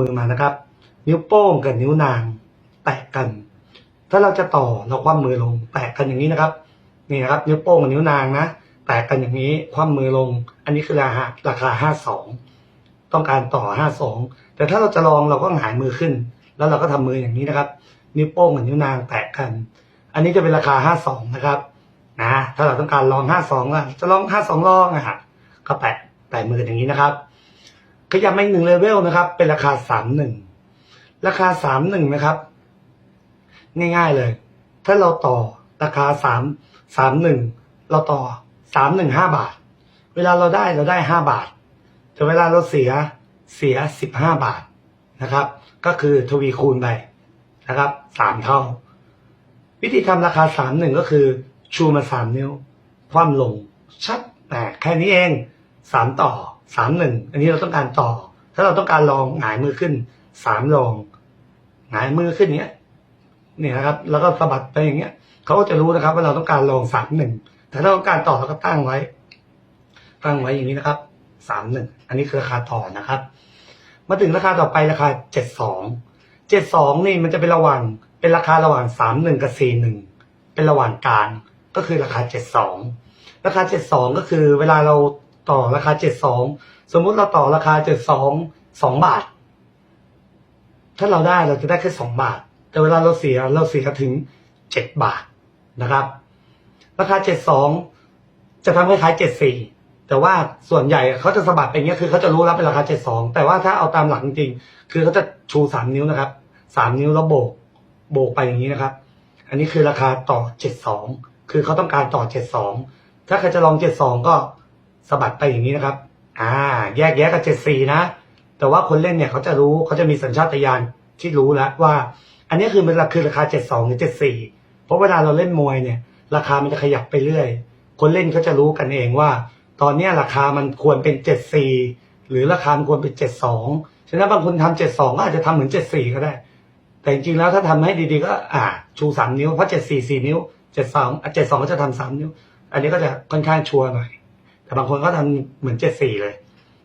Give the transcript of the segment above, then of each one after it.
มือมานะครับ นิ้วโป้งกับนิ้วนาง แตะกัน ถ้าเราจะต่อเราคว่ำมือลง แตะกันอย่างนี้นะครับนี่นะครับนิ้วโป้งกับนิ้วนางนะแตะกันอย่างนี้คว่ำมือลง อันนี้คือราคาราคาห้าสองต้องการต่อห้าสองแต่ถ้าเราจะลองเราก็หงายมือขึ้น แล้วเราก็ทำมืออย่างนี้นะครับ นิ้วโป้งกับนิ้วนางแตะกัน อันนี้จะเป็นราคาห้าสองนะครับนะถ้าเราต้องการลองห้าสองจะลองห้าสองลองอะฮะก็แตะแตะมืออย่างนี้นะครับ ขยับมาอีกหนึ่งเลเวลนะครับ เป็นราคาสามหนึ่งราคาสามหนึ่งนะครับ ง่ายๆเลย ถ้าเราต่อราคาสามสามหนึ่งเราต่อสามหนึ่งห้าบาท เวลาเราได้เราได้ห้าบาท แต่เวลาเราเสียเสียสิบห้าบาทนะครับ ก็คือทวีคูณไปนะครับสามเท่า วิธีทำราคาสามหนึ่งก็คือ ชูมาสามนิ้ว คว่ำลงชัดแต่แค่นี้เองสามต่อ สามหนึ่งอันนี้เราต้องการต่อ ถ้าเราต้องการลองหงายมือขึ้นสามลองหงายมือขึ้นเนี้ยเนี่ยนะครับ แล้วก็สะบัดไปอย่างเงี้ยเขาก็จะรู้นะครับ ว่าเราต้องการลองสามหนึ่งแต่ถ้าเราต้องการต่อเราก็ตั้งไว้ ตั้งไว้อย่างนี้นะครับสามหนึ่งอันนี้คือราคาต่อนะครับ มาถึงราคาต่อไปราคาเจ็ดสองเจ็ดสองนี่มันจะเป็นระหว่างเป็นราคาระหว่างสามหนึ่งกับสี่หนึ่งเป็นระหว่างกลางก็คือราคาเจ็ดสองราคาเจ็ดสองก็คือเวลาเรา ต่อราคาเจ็ดสองสมมุติเราต่อราคาเจ็ดสองสองบาท ถ้าเราได้เราจะได้แค่สองบาท แต่เวลาเราเสียเราเสียถึงเจ็ดบาทนะครับ ราคาเจ็ดสองจะทำคล้ายๆเจ็ดสี่แต่ว่าส่วนใหญ่เขาจะสะบัดไปอย่างเงี้ยคือเขาจะรู้แล้วเป็นราคาเจ็ดสองแต่ว่าถ้าเอาตามหลักจริงคือเขาจะชูสามนิ้วนะครับสามนิ้วแล้วโบก โบกไปอย่างนี้นะครับ อันนี้คือราคาต่อเจ็ดสองคือเขาต้องการต่อเจ็ดสองถ้าใครจะลองเจ็ดสองก็ สะบัดไปอย่างนี้นะครับ อ่า แยกแยะกับเจ็ดสี่นะ แต่ว่าคนเล่นเนี่ยเขาจะรู้เขาจะมีสัญชาตญาณที่รู้แล้วว่า อันนี้คือมันคือราคาเจ็ดสองหรือเจ็ดสี่เพราะเวลาเราเล่นมวยเนี่ย ราคามันจะขยับไปเรื่อย คนเล่นเขาจะรู้กันเองว่า ตอนนี้ราคามันควรเป็นเจ็ดสี่หรือราคามันควรเป็นเจ็ดสองฉะนั้นบางคนทำเจ็ดสองก็อาจจะทำเหมือนเจ็ดสี่ก็ได้ แต่จริงๆแล้วถ้าทำให้ดีๆก็ อ่า ชูสามนิ้วเพราะเจ็ดสี่สี่นิ้วเจ็ดสองเจ็ดสองก็จะทำสามนิ้ว อันนี้ก็จะค่อนข้างชัวร์หน่อย แต่บางคนก็ทำเหมือนเจ็ดสี่เลย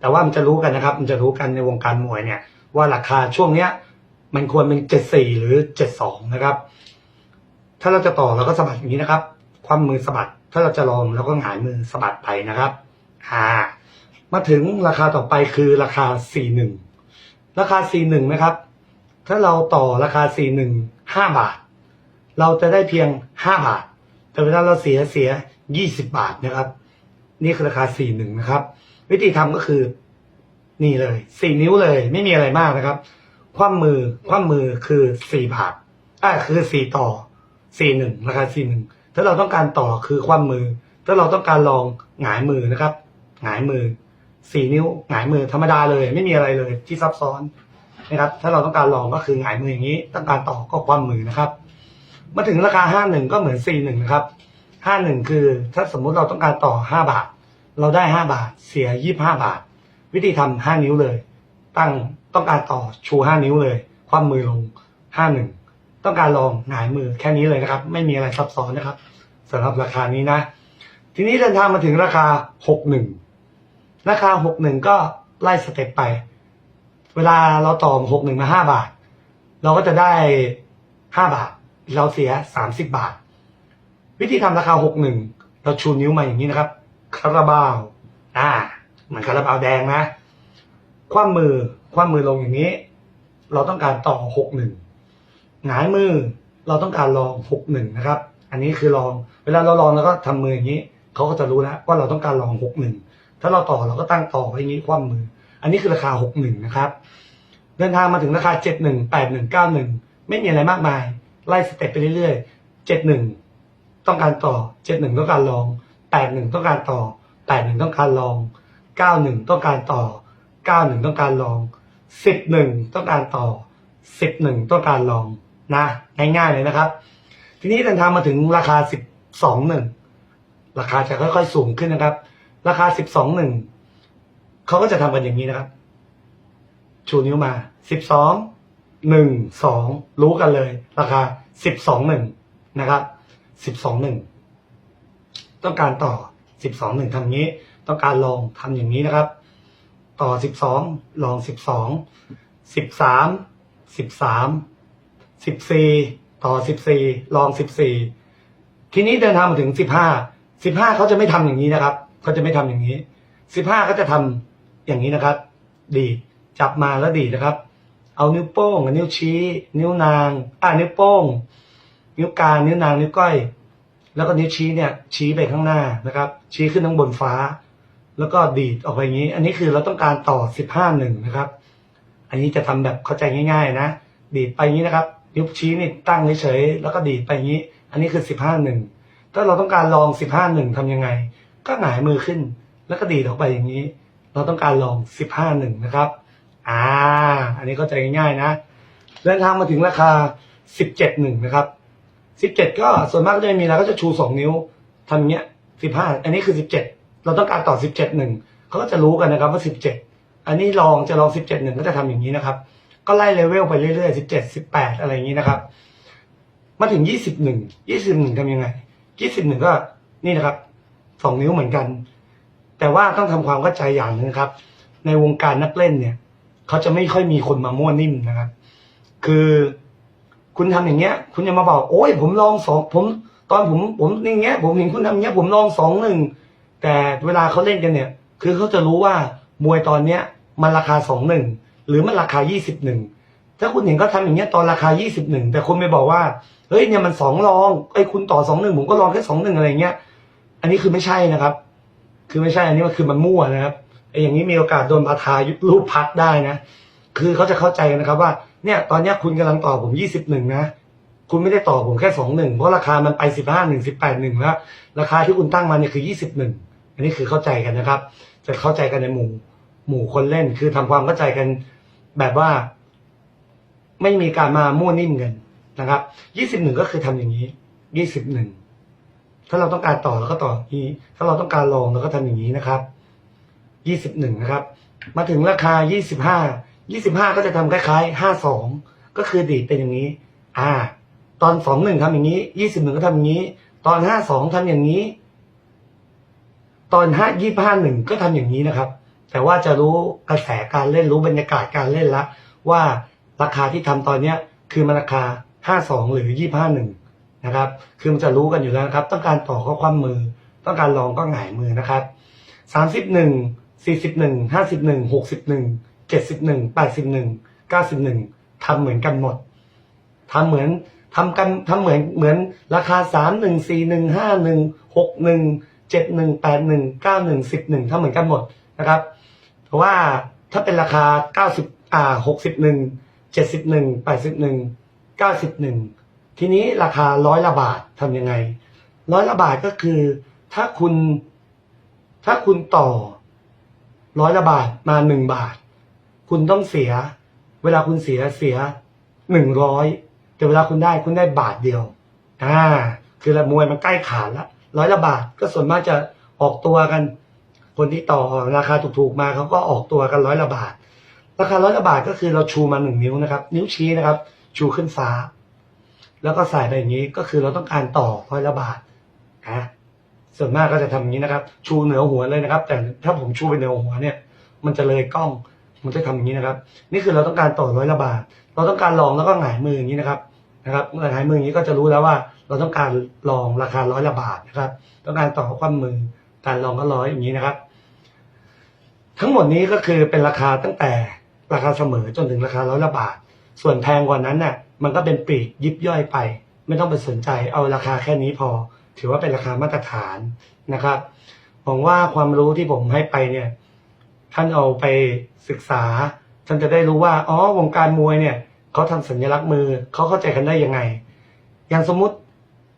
แต่ว่ามันจะรู้กันนะครับ มันจะรู้กันในวงการมวยเนี่ย ว่าราคาช่วงเนี้ย มันควรเป็นเจ็ดสี่หรือเจ็ดสองนะครับ ถ้าเราจะต่อเราก็สะบัดอย่างนี้นะครับ ความมือสะบัด ถ้าเราจะลองเราก็หงายมือสะบัดไปนะครับอ่ามาถึงราคาต่อไปคือราคาสี่หนึ่งราคาสี่หนึ่งนะครับ ถ้าเราต่อราคาสี่หนึ่งห้าบาท เราจะได้เพียงห้าบาท แต่เวลาเราเสียเสียยี่สิบาทนะครับ นี่คือราคาสี่หนึ่งนะครับ วิธีทำก็คือ นี่เลยสี่นิ้วเลย ไม่มีอะไรมากนะครับ คว่ำมือ คว่ำมือคือสี่บาทอ่าคือสี่ต่อสี่หนึ่งราคาสี่หนึ่งถ้าเราต้องการต่อคือคว่ำมือ ถ้าเราต้องการลองหงายมือนะครับ หงายมือสี่นิ้ว หงายมือธรรมดาเลย ไม่มีอะไรเลย ที่ซับซ้อนนะครับ ถ้าเราต้องการลองก็คือหงายมืออย่างนี้ ต้องการต่อก็คว่ำมือนะครับ มาถึงราคาห้าหนึ่งก็เหมือนสี่หนึ่งนะครับห้าหนึ่งคือ ถ้าสมมุติเราต้องการต่อห้าบาท เราได้ห้าบาท เสียยี่ห้าบาท วิธีทำห้านิ้วเลย ตั้งต้องการต่อชูห้านิ้วเลย คว่ำมือลงห้าหนึ่งต้องการลองหงายมือแค่นี้เลยนะครับ ไม่มีอะไรซับซ้อนนะครับสำหรับราคานี้นะ ทีนี้เดินทางมาถึงราคาหกหนึ่งราคาหกหนึ่งก็ไล่สเต็ปไป เวลาเราต่อหกหนึ่งมาห้าบาท เราก็จะได้ห้าบาท เราเสียสามสิบบาท วิธีทำราคาหกหนึ่งเราชูนิ้วมาอย่างนี้นะครับาราบาว อ่า เหมือนคาราบาวแดงนะ คว่ำมือ คว่ำมือลงอย่างนี้ เราต้องการต่อหกหนึ่งหงายมือ เราต้องการลองหกหนึ่งนะครับ อันนี้คือลอง เวลาเราลองแล้วก็ทำมืออย่างนี้ เขาก็จะรู้แล้วว่าเราต้องการลองหกหนึ่ง ถ้าเราต่อเราก็ตั้งต่อไว้อย่างนี้คว่ำมือ อันนี้คือราคาหกหนึ่งนะครับ เดินทางมาถึงราคาเจ็ดหนึ่งแปดหนึ่งเก้าหนึ่งไม่มีอะไรมากมาย ไล่สเต็ปไปเรื่อยๆเจ็ดหนึ่งต้องการต่อเจ็ดหนึ่งต้องการลอง แปดหนึ่งต้องการต่อแปดหนึ่งต้องการลองเก้าหนึ่งต้องการต่อเก้าหนึ่งต้องการลองสิบหนึ่งต้องการต่อสิบหนึ่งต้องการลองนะง่ายๆเลยนะครับ ทีนี้เดินทางมาถึงราคาสิบสองหนึ่งราคาจะค่อยๆสูงขึ้นนะครับ ราคาสิบสองหนึ่งเขาก็จะทำกันอย่างนี้นะครับ ชูนิ้วมาสิบสองหนึ่งสองรู้กันเลย ราคาสิบสองหนึ่งนะครับสิบสองหนึ่ง ต้องการต่อสิบสองหนึ่งทำอย่างี้ ต้องการลองทำอย่างนี้นะครับ ต่อสิบสองลองสิบสองสิบสามสิบสามสิบสี่ต่อสิบสี่ลองสิบสี่ทีนี้เดินทางมาถึงสิบห้าสิบห้าเขาจะไม่ทำอย่างนี้นะครับเขาจะไม่ทำอย่างนี้สิบห้าจะทำอย่างนี้นะครับ ดีจับมาแล้วดีนะครับ เอานิ้วโป้งกับนิ้วชี้ นิ้วนาง อ่านิ้วโป้ง นิ้วกลางนิ้วนางนิ้วก้อย แล้วก็นิ้วชี้เนี่ยชี้ไปข้างหน้านะครับ ชี้ขึ้นข้างบนฟ้า แล้วก็ดีดออกไปอย่างนี้ อันนี้คือเราต้องการต่อสิบห้าหนึ่งนะครับ อันนี้จะทำแบบเข้าใจง่าย ๆ นะ ดีดไปอย่างนี้นะครับ นิ้วชี้นี่ตั้งเฉยๆแล้วก็ดีดไปอย่างนี้ อันนี้คือสิบห้าหนึ่งถ้าเราต้องการลองสิบห้าหนึ่งทำยังไง ก็หงายมือขึ้น แล้วก็ดีดออกไปอย่างนี้ เราต้องการลองสิบห้าหนึ่งนะครับอ่า อันนี้เข้าใจง่ายๆนะเดินทางมาถึงราคาสิบเจ็ดหนึ่งนะครับ สิบเจ็ดก็ส่วนมากก็จะไม่มีแล้วก็จะชูสองนิ้วทำอย่างเงี้ยสิบห้าอันนี้คือสิบเจ็ดเราต้องการต่อสิบเจ็ดหนึ่งเขาก็จะรู้กันนะครับว่าสิบเจ็ดอันนี้ลองจะลองสิบเจ็ดหนึ่งก็จะทำอย่างนี้นะครับ ก็ไล่เลเวลไปเรื่อยๆสิบเจ็ดสิบแปดอะไรอย่างนี้นะครับ มาถึงยี่สิบหนึ่งยี่สิบหนึ่งทำยังไงยี่สิบหนึ่งก็นี่นะครับสองนิ้วเหมือนกัน แต่ว่าต้องทำความเข้าใจอย่างหนึงนะครับ ในวงการนักเล่นเนี่ยเขาจะไม่ค่อยมีคนมามั่วนิ่มนะครับ คือ คุณทำอย่างเงี้ย คุณจะมาบอกโอ้ยผมลองสองผม ตอนผมผมอย่างเงี้ย ผมเห็นคุณทำอย่างเงี้ย ผมลองสองหนึ่งแต่เวลาเขาเล่นกันเนี่ย คือเขาจะรู้ว่ามวยตอนเนี้ย มันราคาสองหนึ่งหรือมันราคายี่สิบหนึ่งถ้าคุณเห็นเขาทำอย่างเงี้ยตอนราคายี่สิบหนึ่งแต่คุณไม่บอกว่าเฮ้ยเนี่ยมันสองลองไอ้คุณต่อสองหนึ่งผมก็ลองแค่สองหนึ่งอะไรเงี้ย อันนี้คือไม่ใช่นะครับ คือไม่ใช่อันนี้มันคือมันมั่วนะครับไอ้อย่างนี้มีโอกาสโดนบาทายุบรูปพักได้นะ คือเขาจะเข้าใจนะครับว่า เนี่ยตอนเนี้ยคุณกำลังต่อผมยี่สิบหนึ่งนะ คุณไม่ได้ต่อผมแค่สองหนึ่งเพราะราคามันไปสิบห้าหนึ่งสิบแปดหนึ่งแล้ว ราคาที่คุณตั้งมาเนี่ยคือยี่สิบหนึ่งอันนี้คือเข้าใจกันนะครับ จะเข้าใจกันในหมู่หมู่คนเล่นคือทำความเข้าใจกันแบบว่า ไม่มีการมามั่วนิ่มกันนะครับยี่สิบหนึ่งก็คือทำอย่างนี้ยี่สิบหนึ่งถ้าเราต้องการต่อเราก็ต่อนี้ ถ้าเราต้องการลองเราก็ทำอย่างนี้นะครับยี่สิบหนึ่งนะครับ มาถึงราคายี่สิบห้า ยี่สิบห้าก็จะทำคล้ายๆห้าสองก็คือดีดเป็นอย่างนี้ อ่า ตอนสองหนึ่งทำอย่างนี้ยี่สิบหนึ่งก็ทำอย่างนี้ ตอนห้าสองทำอย่างนี้ ตอนห้ายี่ห้าหนึ่งก็ทำอย่างนี้นะครับ แต่ว่าจะรู้กระแสการเล่นรู้บรรยากาศการเล่นละ ว่าราคาที่ทำตอนเนี้ย คือมันราคาห้าสองหรือยี่ห้าหนึ่งนะครับ คือมันจะรู้กันอยู่แล้วครับ ต้องการต่อก็คว่ำมือ ต้องการลองก็หงายมือนะครับสามสิบหนึ่งสี่สิบหนึ่งห้าสิบหนึ่งหกสิบหนึ่ง เจ็ดสิบหนึ่งแปดสิบหนึ่งเก้าสิบหนึ่งทำเหมือนกันหมดทำเหมือนทำกันทำเหมือนเหมือนราคาสามหนึ่งสี่หนึ่งห้าหนึ่งหกหนึ่งเจ็ดหนึ่งแปดหนึ่งเก้าหนึ่งสิบหนึ่งทำเหมือนกันหมดนะครับ เพราะว่าถ้าเป็นราคาเก้าสิบอ่าหกสิบหนึ่งเจ็ดสิบหนึ่งแปดสิบหนึ่งเก้าสิบหนึ่งทีนี้ราคาร้อยละบาททำยังไงร้อยละบาทก็คือ ถ้าคุณ ถ้าคุณต่อร้อยละบาทมาหนึ่งบาท คุณต้องเสีย เวลาคุณเสียเสียหนึ่งร้อยแต่เวลาคุณได้คุณได้บาทเดียวอ่าคือละมวยมันใกล้ขาดละร้อยละบาทก็ส่วนมากจะออกตัวกัน คนที่ต่อราคาถูกๆมาเขาก็ออกตัวกันร้อยละบาท ราคาร้อยละบาทก็คือเราชูมาหนึ่งนิ้วนะครับ นิ้วชี้นะครับ ชูขึ้นฟ้า แล้วก็ใส่ไปอย่างนี้ก็คือเราต้องการต่อร้อยละบาทนะส่วนมากก็จะทำอย่างนี้นะครับ ชูเหนือหัวเลยนะครับ แต่ถ้าผมชูไปเหนือหัวเนี่ย มันจะเลยกล้อง มันจะทำอย่างนี้นะครับ นี่คือเราต้องการต่อร้อยละบาท เราต้องการลองแล้วก็หงายมืออย่างนี้นะครับนะครับเมื่อหงายมืออย่างนี้ก็จะรู้แล้วว่า เราต้องการลองราคาร้อยละบาทนะครับ ต้องการต่อความมือการลองก็ร้อยอย่างนี้นะครับ ทั้งหมดนี้ก็คือเป็นราคาตั้งแต่ราคาเสมอจนถึงราคาร้อยละบาท ส่วนแพงกว่านั้นน่ะมันก็เป็นปีกยิบย่อยไป ไม่ต้องไปสนใจเอาราคาแค่นี้พอ ถือว่าเป็นราคามาตรฐานนะครับหวังว่าความรู้ที่ผมให้ไปเนี่ย ท่านเอาไปศึกษา ท่านจะได้รู้ว่าอ๋อวงการมวยเนี่ยเขาทำสัญลักษณ์มือเขาเข้าใจกันได้ยังไง อย่างสมมุติ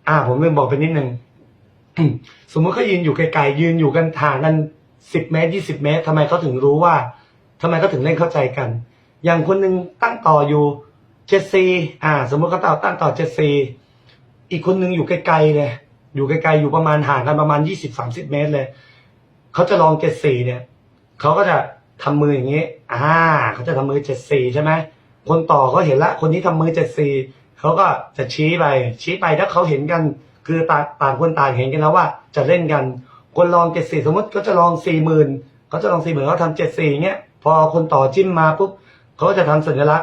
อ่า ผมลืมบอกไปนิดนึงสมมุติเขายืนอยู่ไกลๆยืนอยู่กันห่างกันสิบเมตรยี่สิบเมตรทำไมเขาถึงรู้ว่าทำไมเขาถึงเล่นเข้าใจกัน อย่างคนหนึ่งตั้งต่ออยู่เจ็ดซีอ่า สมมติเขาต่อตั้งต่อเจ็ดซีอีกคนหนึ่งอยู่ไกลๆเลยอยู่ไกลๆอยู่ประมาณห่างกันประมาณยี่สิบสามสิบเมตรเลยเขาจะลองเจ็ดสี่เนี่ย เขาก็จะทำมืออย่างนี้ อ่า เขาจะทำมือเจ็ดสี่ใช่ไหม คนต่อเขาเห็นละ คนนี้ทำมือเจ็ดสี่เขาก็จะชี้ไป ชี้ไปถ้าเขาเห็นกัน คือต่างต่างคนต่างเห็นกันแล้วว่าจะเล่นกัน คนลองเจ็ดสี่สมมติเขาจะลองสี่หมื่นเขาจะลองสี่หมื่นเขาทำเจ็ดสี่เงี้ย พอคนต่อจิ้มมาปุ๊บเขาก็จะทำสัญลักษณ์